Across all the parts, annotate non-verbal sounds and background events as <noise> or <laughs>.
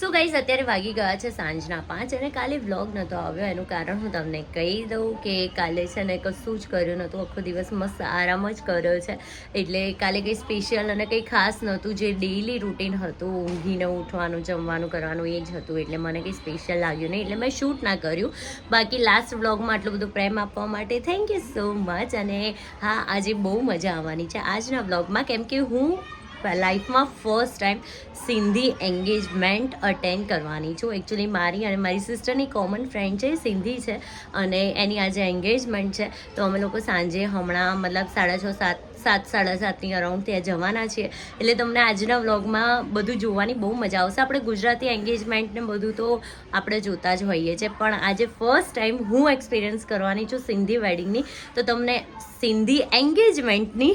so guys અત્યારે વાગી ગયા છે સાંજના પાંચ અને કાલે વ્લોગ નહોતો આવ્યો. એનું કારણ હું તમને કહી દઉં કે કાલે છે ને કશું જ કર્યું નહોતું આખો દિવસ મસ્ત આરામ જ કર્યો છે. એટલે કાલે કંઈ સ્પેશિયલ અને કંઈ ખાસ નહોતું. જે ડેઈલી રૂટીન હતું, ઊંઘીને ઉઠવાનું, જમવાનું, કરવાનું, એ જ હતું. એટલે મને કંઈ સ્પેશિયલ લાગ્યું નહીં. એટલે મેં શૂટ ના કર્યું. બાકી લાસ્ટ વ્લોગમાં આટલું બધું પ્રેમ આપવા માટે થેન્ક યુ સો મચ અને હા, આજે બહુ મજા આવવાની છે. આજના વ્લોગમાં કેમ કે હું લાઈફમાં first time Sindhi engagement attend કરવાની. છું એકચ્યુઅલી મારી અને મારી સિસ્ટરની કોમન ફ્રેન્ડ છે સિંધી છે અને એની આજે એન્ગેજમેન્ટ છે. તો અમે લોકો સાંજે હમણાં મતલબ સાડા છ, સાત સાત, સાડા સાતની અરાઉન્ડ ત્યાં જવાના છીએ. એટલે તમને આજના વ્લોગમાં બધું જોવાની બહુ મજા આવશે. આપણે ગુજરાતી એન્ગેજમેન્ટને બધું તો આપણે જોતા જ હોઈએ છીએ. પણ આજે ફર્સ્ટ ટાઈમ હું એક્સપિરિયન્સ કરવાની છું સિંધી વેડિંગની તો તમને સિંધી એન્ગેજમેન્ટની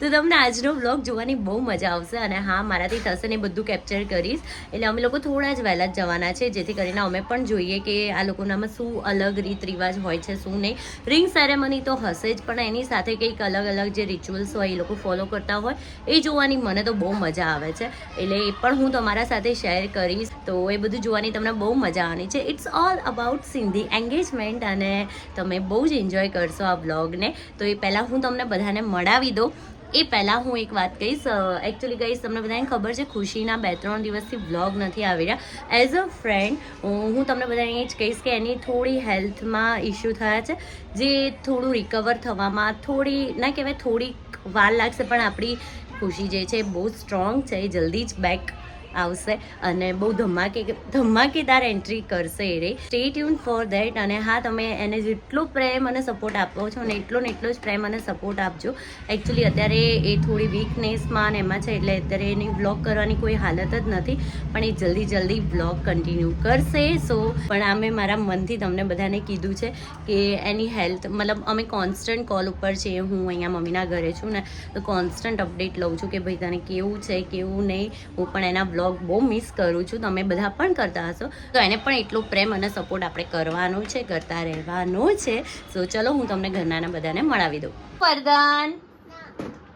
તો તમને આજનો વ્લોગ જોવાની બહુ મજા આવશે અને હા, મારાથી થશે ને બધું કેપ્ચર કરીશ. એટલે અમે લોકો થોડા જ વહેલા જ જવાના છે, જેથી કરીને અમે પણ જોઈએ કે આ લોકોનામાં શું અલગ રીત રિવાજ હોય છે, શું નહીં. રિંગ સેરેમની તો હશે જ, પણ એની સાથે કંઈક અલગ અલગ જે રિચ્યુઅલ્સ હોય એ લોકો ફોલો કરતા હોય, એ જોવાની મને તો બહુ મજા આવે છે. એટલે એ પણ હું તમારા સાથે શેર કરીશ. તો એ બધું જોવાની તમને બહુ મજા આવવાની છે. It's all about Sindhi engagement અને તમે બહુ જ એન્જોય કરશો આ વ્લોગને તો એ પહેલાં હું તમને બધાને મળાવી દઉં. એ પહેલાં હું એક વાત કહીશ એકચ્યુઅલી કહીશ, તમને બધાને ખબર છે, ખુશીના બે ત્રણ દિવસથી વ્લોગ નથી આવી રહ્યા. એઝ અ ફ્રેન્ડ હું તમને બધાને એ જ કહીશ કે એની થોડી હેલ્થમાં ઇશ્યુ થયા છે, જે થોડું રિકવર થવામાં થોડી, ના કહેવાય, થોડીક વાર લાગશે, પણ આપણી ખુશી જે છે બહુ સ્ટ્રોંગ છે, એ જલ્દી જ બેક આવશે અને બહુ ધમાકે ધમાકેદાર એન્ટ્રી કરશે એ રે. સ્ટે ટ્યુન ફોર ધેટ અને હા, તમે એને જેટલો પ્રેમ અને સપોર્ટ આપો છો ને એટલો ને એટલો જ પ્રેમ અને સપોર્ટ આપજો. એકચ્યુઅલી અત્યારે એ થોડી વીકનેસમાં ને એમાં છે એટલે અત્યારે એની વ્લોગ કરવાની કોઈ હાલત જ નથી, પણ એ જલ્દી જલ્દી વ્લોગ કન્ટિન્યુ કરશે. સો પણ અમે મારા મનથી તમને બધાને કીધું છે કે એની હેલ્થ મતલબ અમે કોન્સ્ટન્ટ કોલ ઉપર છીએ, હું અહીંયા મમ્મીના ઘરે છું ને, તો કોન્સ્ટન્ટ અપડેટ લઉં છું કે ભાઈ તને કેવું છે, કેવું નહીં, હું પણ એના વ્લોગ બહુ મિસ કરું છું. તમે બધા પણ કરતા હશો. તો એને પણ એટલો પ્રેમ અને સપોર્ટ આપણે કરવાનો છે કરતા રહેવાનો છે. સો ચલો હું તમને ઘરનાના બધાને મળાવી દઉં. વરદાન.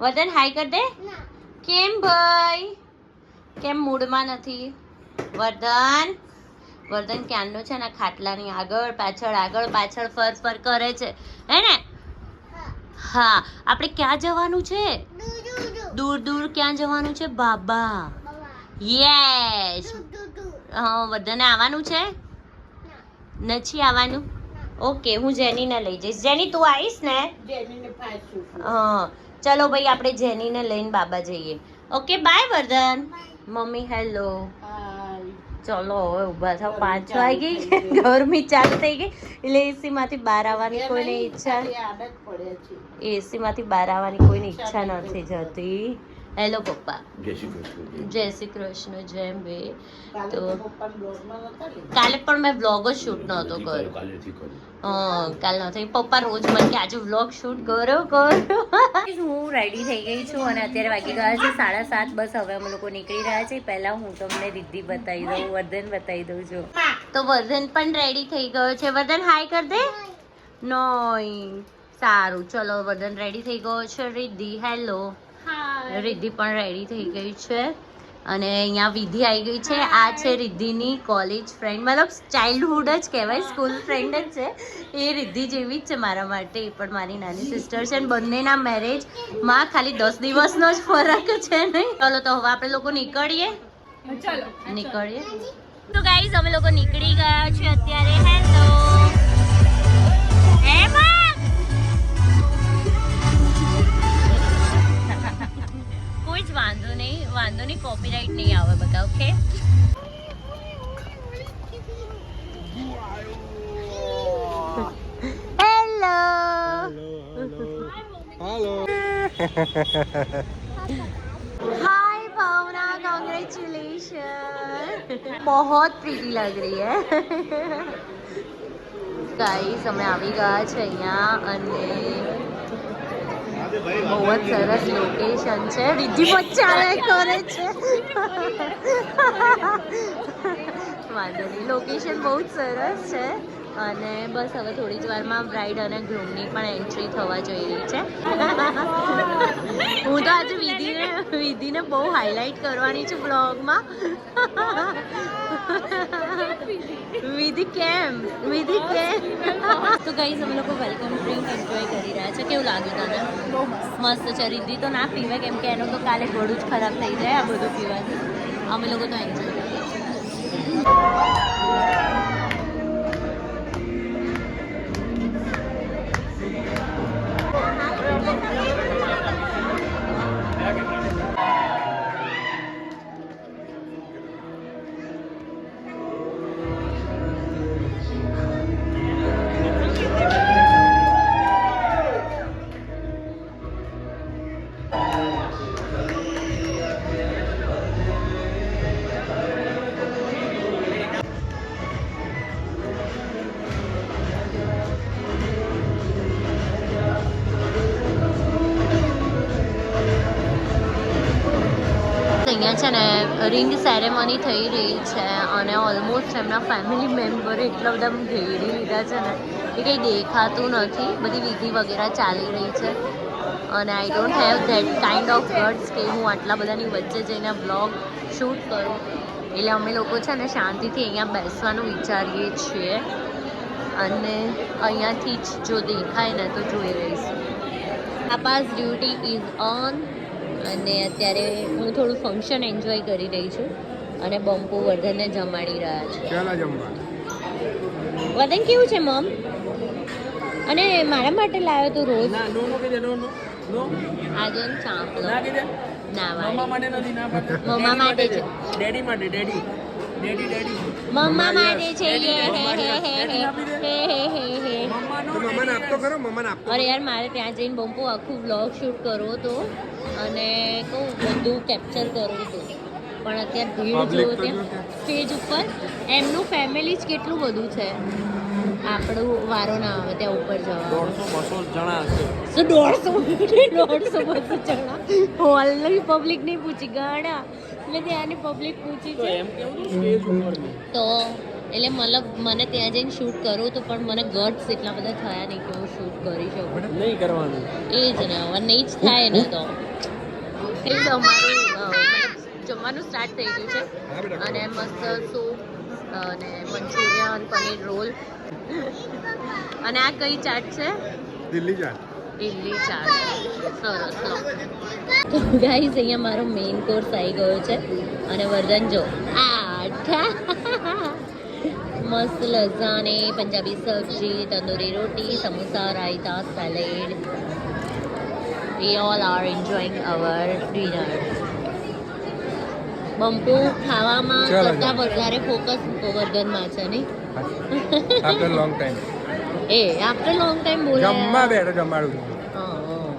વરદાન હાઈ કર દે. કેમ ભાઈ? કેમ મૂડમાં નથી? વરદાન. વરદાન ક્યાંનો છે? ને ખાટલાની આગળ પાછળ આગળ પાછળ ફર ફર કરે છે. હે ને? હા. આપણે ક્યાં જવાનું છે? દૂર દૂર ક્યાં જવાનું છે? બાબા. યસ હા બધાને આવવાનું છે? નથી આવવાનું? ઓકે હું જેનીને લઈ જઈશ. જેની તું આવીશ ને? હા. ચલો ભાઈ આપણે જેનીને લઈને બાબા જઈએ. Okay bye Vardhan. Mummy hello. ચલો હવે ઊભા થાવ પાંચ વાગી ગરમી ચાલુ થઈ ગઈ. એટલે એસી માંથી બહાર આવવાની કોઈને ઈચ્છા એસી માંથી બહાર આવવાની કોઈની ઈચ્છા નથી જતી. હેલો પપ્પા જય શ્રી કૃષ્ણ જય શ્રી કૃષ્ણ જય બે તો કાલે પણ મેં વ્લોગ જ શૂટ નહોતો કર્યો હા કાલ નહોતો. પપ્પા રોજ મને કે આજે વ્લોગ શૂટ કરો કરો. હું રેડી થઈ ગઈ છું અને અત્યારે વાગી ગયા છે સાડા સાત. બસ હવે અમે લોકો નીકળી રહ્યા છે. પહેલા હું તમને રિદ્ધિ બતાવી દઉં વર્ધન બતાવી દઉં છું. તો વર્ધન પણ રેડી થઈ ગયો છે. વર્ધન હાય કર દે. નોઈ સારું. ચલો વર્ધન રેડી થઈ ગયો છે. રિદ્ધિ હેલો રિદ્ધિ પણ રેડી થઈ ગઈ છે. અને અહીંયા વિધિ આવી ગઈ છે. આ છે રિદ્ધિની કોલેજ ફ્રેન્ડ મતલબ ચાઇલ્ડહુડ જ કહેવાય સ્કૂલ ફ્રેન્ડ જ છે. એ રિદ્ધિ જેવી જ છે મારા માટે. એ પણ મારી નાની સિસ્ટર છે અને બંનેના મેરેજમાં ખાલી દસ દિવસનો જ ફરક છે નહીં. ચલો તો હવે આપણે લોકો નીકળીએ. નીકળીએ. તો ગાઈઝ અમે લોકો નીકળી ગયા છે અત્યારે. હેલો કોઈ જ વાંધો નહીં વાંધો નહીં કોપીરાઇટ નહીં આવે બધા okay hello hi Bhavna congratulation बहुत प्रीटी लग रही है ગાઈસ અમે આવી ગયા છે અહીંયા અને બહુ જ સરસ લોકેશન છે. રીધી ચાલે કરે છે. વાંધો નહીં. લોકેશન બહુ જ સરસ છે. અને બસ હવે થોડી જ વારમાં બ્રાઇડ અને ગ્રૂમની પણ એન્ટ્રી થવા જઈ રહી છે. વિધિને વિધિને બહુ હાઇલાઇટ કરવાની છું બ્લોગમાં વિધિ કેમ? વિધિ કેમ? તો ગઈ અમે લોકો વેલકમ ડ્રિંક એન્જોય કરી રહ્યા છે. કેવું લાગ્યું તને? મસ્ત. છે. રિદ્ધિ તો ના પીવે કેમ કે એનું તો કાલે ગળું જ ખરાબ થઈ જાય આ બધું પીવાથી. અમે લોકો તો એન્જોય કરીએ છીએ. રિંગ સેરેમની થઈ રહી છે અને ઓલમોસ્ટ એમના ફેમિલી મેમ્બરે એટલા બધા ઘેરી લીધા છે ને એ કંઈ દેખાતું નથી. બધી વિધિ વગેરે ચાલી રહી છે. અને I don't have that kind of guards કે હું આટલા બધાની વચ્ચે જઈને બ્લોગ શૂટ કરું. એટલે અમે લોકો છે ને શાંતિથી અહીંયા બેસવાનું વિચારીએ છીએ. અને અહીંયાથી જ જો દેખાય ને તો જોઈ રહીશું આપાસ ડ્યુટી ઇઝ ઓન અને અત્યારે હું થોડું ફંક્શન એન્જોય કરી રહી છું અને બમ્પુ વર્ધનને જમાડી રહ્યા છે. વર્ધન કેવું છે મમ? અને મારા માટે લાવ્યો તો રોજ? આજે ચાંપલો ના મમ્મા માટે છે. ડેડી માટે ડેડી. ડેડી ડેડી મમ્મા માટે છે <laughs> અરે યાર મારે ત્યાં જઈને બમ્પુ આખું વ્લોગ શૂટ કરવો તો અને કહું બધું કેપ્ચર કરવું હતું. પણ અત્યારે ભીડ ત્યાં ત્યાં. સ્ટેજ ઉપર એમનું ફેમિલી જ કેટલું બધું છે. આપણું વારો ના આવે ત્યાં ઉપર જવા દોઢસો બસો જણા હશે. દોઢસો દોઢસો બસો જણા. હોલની પબ્લિક નહીં પૂછી ગાડા. મેં ત્યાંની પબ્લિક પૂછી છે. તો એટલે મતલબ મને ત્યાં જઈને શૂટ કરું તો પણ મને ગટ્સ એટલા બધા થયા નહીં કે હું શૂટ કરી શકું. નહીં કરવાનું. એ જ ને હવે નહીં જ થાય ને તો. એ જ અમારું જમવાનું સ્ટાર્ટ થઈ ગયું છે. અને મસ્ત સૂપ અને મંચુરિયન પનીર રોલ. અને આ કઈ ચાટ છે? દિલ્હી ચાટ. દિલ્હી ચાટ. સરસ તો ગાઈઝ અહીંયા મારો મેઇન કોર્સ આવી ગયો છે. અને વર્ધન જો. આઠા. મસ્ત લઝાને પંજાબી સબ્જી તંદૂરી રોટી samosa raita salad we all are enjoying our dinner. બંપુ ખાવામાં ચાલો, વધારે ફોકસ વર્ધનમાં છે નહીં? આફ્ટર લોંગ ટાઈમ એ આફ્ટર લોંગ ટાઈમ બોલાયા જમવા બેઠો જમાડું. હા, હા.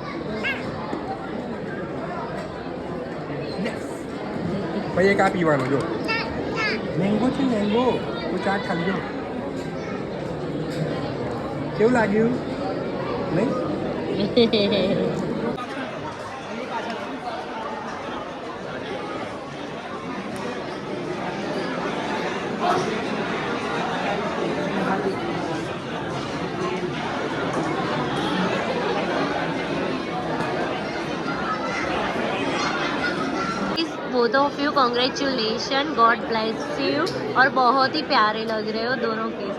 પછી એક આ પીવાનું જો. મેંગો છે મેંગો. ચાટ ખાલી જો. કેવું લાગ્યું? નહીં? <laughs> both of you congratulations god bless you और बहुत ही प्यारे लग रहे हो दोनों के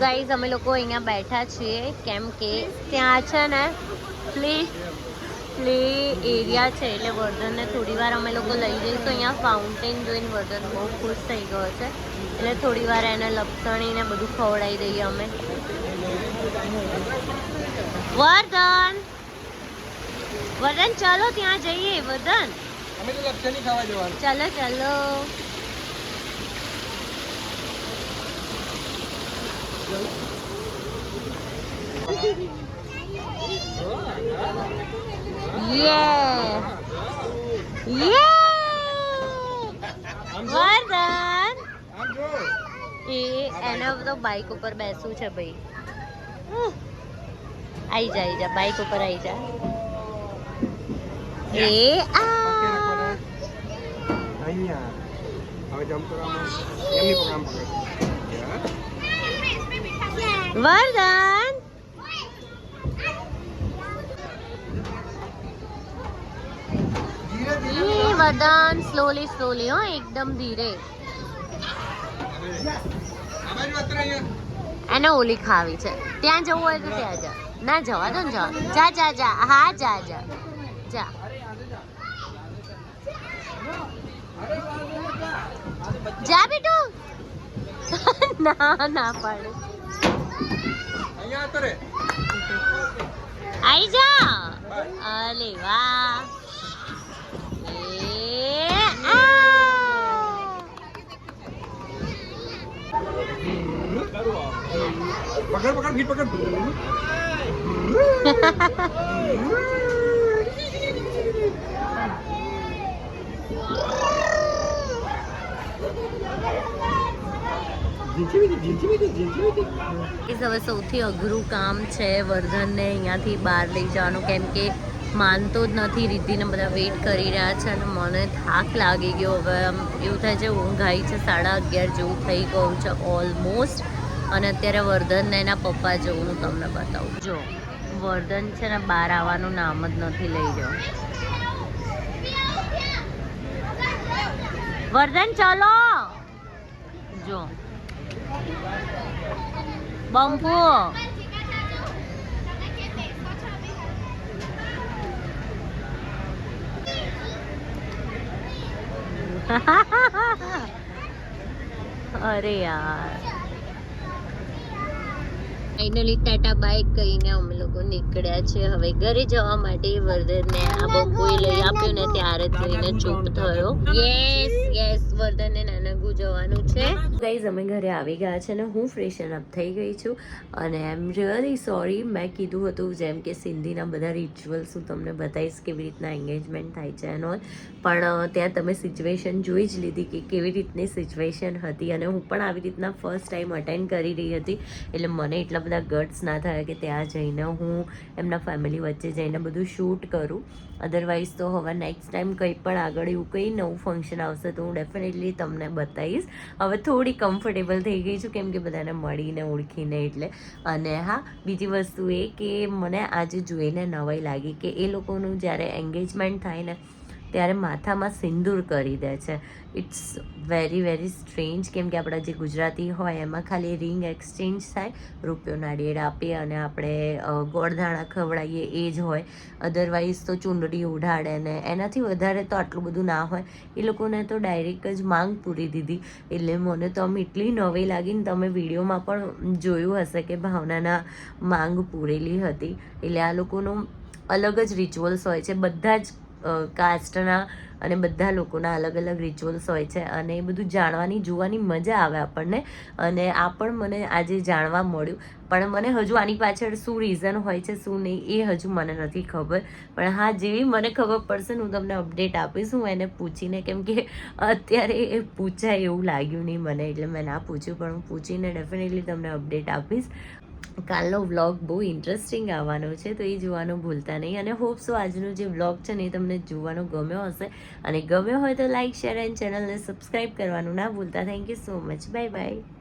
ગાઈઝ અમે લોકો અહીંયા બેઠા છીએ કેમ કે ત્યાં છે ને પ્લે પ્લે એરિયા છે એટલે વર્ધનને થોડી વાર અમે લોકો લઈ જઈશું. અહીંયા ફાઉન્ટેન જોઈને વર્ધન બહુ ખુશ થઈ ગયો છે. એટલે થોડી વાર એને લપસણીને બધું ખવડાવી દઈએ અમે. વર્ધન! વર્ધન ચાલો ત્યાં જઈએ વર્ધન. ચલો ચલો. Yeah. Yeah. આમ જો એ એને તો બાઇક ઉપર બેસવું છે ભાઈ. આઈ જા આઈ જા બાઇક ઉપર આઈ જા એ આ. અહીંયા હવે જમ્પ કરવામાં એમની પગ આમ પકડ વર્ધન વરદાન સ્લોલી સ્લોલી હો એકદમ ધીરે એને ઓલી ખાવી છે ત્યાં જવું હોય તો ત્યાં જા ના જવા દો ને જવા જા જા જા હા જા જા જા જા બેટું ના ના પાડે અહીંયા અત્યારે આઈ જા અલે વાહ. એ પકડ પકડ ફીટ પકડ જીજી બીજી જીજી બીજી જીજી બીજી એ હવે સૌથી અઘરું કામ છે વર્ધનને અહીંયાથી બહાર લઈ જવાનું. કેમ કે માનતો જ નથી, રિદ્ધિને બધા વેઇટ કરી રહ્યા છે અને મને થાક લાગી ગયો. હવે આમ એવું થાય છે, ઊંઘ આવી છે, સાડા અગિયાર જેવું થઈ ગયું છે ઓલમોસ્ટ અને અત્યારે વર્ધનને એના પપ્પા જેવું હું તમને બતાવું. જો, વર્ધન છે ને બહાર આવવાનું નામ જ નથી લઈ રહ્યો. વર્ધન, ચલો. જો બમ્પુ <laughs> અરે યાર. ફાઇનલી ટાટા બાઇક કહીને અમે લોકો નીકળ્યા છે. હવે ઘરે જવા માટે વર્ધનને આ બમ્પુએ લઈ આપ્યું ને ત્યારે જોઈને ચૂપ થયો. યસ યસ વર્ધનને નાનગુ જવાનું છે. ગાઈઝ અમે ઘરે આવી ગયા છે ને હું ફ્રેશન અપ થઈ ગઈ છું. અને એમ રિયલી સોરી મેં કીધું હતું જેમ કે સિંધીના બધા રિચ્યુઅલ્સ હું તમને બતાવીશ કેવી રીતના એન્ગેજમેન્ટ થાય છે એનો પણ ત્યાં તમે સિચ્યુએશન જોઈ જ લીધી કે કેવી રીતની સિચ્યુએશન હતી અને હું પણ આવી રીતના ફર્સ્ટ ટાઈમ અટેન્ડ કરી રહી હતી. એટલે મને એટલા બધા ગટ્સ ના થયા કે ત્યાં જઈને હું એમના ફેમિલી વચ્ચે જઈને બધું શૂટ કરું. અધરવાઇઝ તો હવે નેક્સ્ટ ટાઈમ કંઈ પણ આગળ એવું કંઈ નવું ફંક્શન આવશે તો હું ડેફિનેટલી તમને બતાવીશ. હવે થોડી કમ્ફર્ટેબલ થઈ ગઈ છું, કેમ કે બધાને મળીને, ઓળખીને એટલે. અને હા, બીજી વસ્તુ એ કે મને આજે જોઈને નવાઈ લાગી કે એ લોકોનું જ્યારે એન્ગેજમેન્ટ થાય ને ત્યારે માથામાં સિંદૂર કરી દે છે. ઇટ્સ વેરી વેરી સ્ટ્રેન્જ કેમ કે આપણા જે ગુજરાતી હોય એમાં ખાલી રિંગ એક્સચેન્જ થાય રૂપિયો ડેડ આપીએ અને આપણે ગોળધાણા ખવડાવીએ એ જ હોય. અધરવાઇઝ તો ચૂંદડી ઉઢાડે ને એનાથી વધારે તો આટલું બધું ના હોય. એ લોકોને તો ડાયરેક્ટ જ માંગ પૂરી દીધી. એટલે મને તો આમ એટલી નવી લાગીને તમે વિડીયોમાં પણ જોયું હશે કે ભાવનાના માંગ પૂરેલી હતી. એટલે આ લોકોનું અલગ જ રિચ્યુઅલ્સ હોય છે. બધા જ કાસ્ટના અને બધા લોકોના અલગ અલગ રિચ્યુઅલ્સ હોય છે અને એ બધું જાણવાની, જોવાની મજા આવે આપણને. અને આ પણ મને આજે જાણવા મળ્યું. પણ મને હજુ આની પાછળ શું રીઝન હોય છે, શું નહીં, એ હજુ મને નથી ખબર. પણ હા, જેવી મને ખબર પડશે હું તમને અપડેટ આપીશ. હું એને પૂછીને, કેમ કે અત્યારે એ પૂછાય એવું લાગ્યું નહીં મને, એટલે મેં ના પૂછ્યું. પણ હું પૂછીને ડેફિનેટલી તમને અપડેટ આપીશ. કાલનો વ્લોગ બહુ ઇન્ટરેસ્ટિંગ આવવાનો છે, તો એ જોવાનું ભૂલતા નહીં. અને હોપ સો આજનો જે વ્લોગ છે ને એ તમને જોવાનો ગમ્યો હશે. અને ગમ્યો હોય તો લાઇક શેર એન્ડ ચેનલને સબસ્ક્રાઈબ કરવાનું ના ભૂલતા. Thank you so much bye bye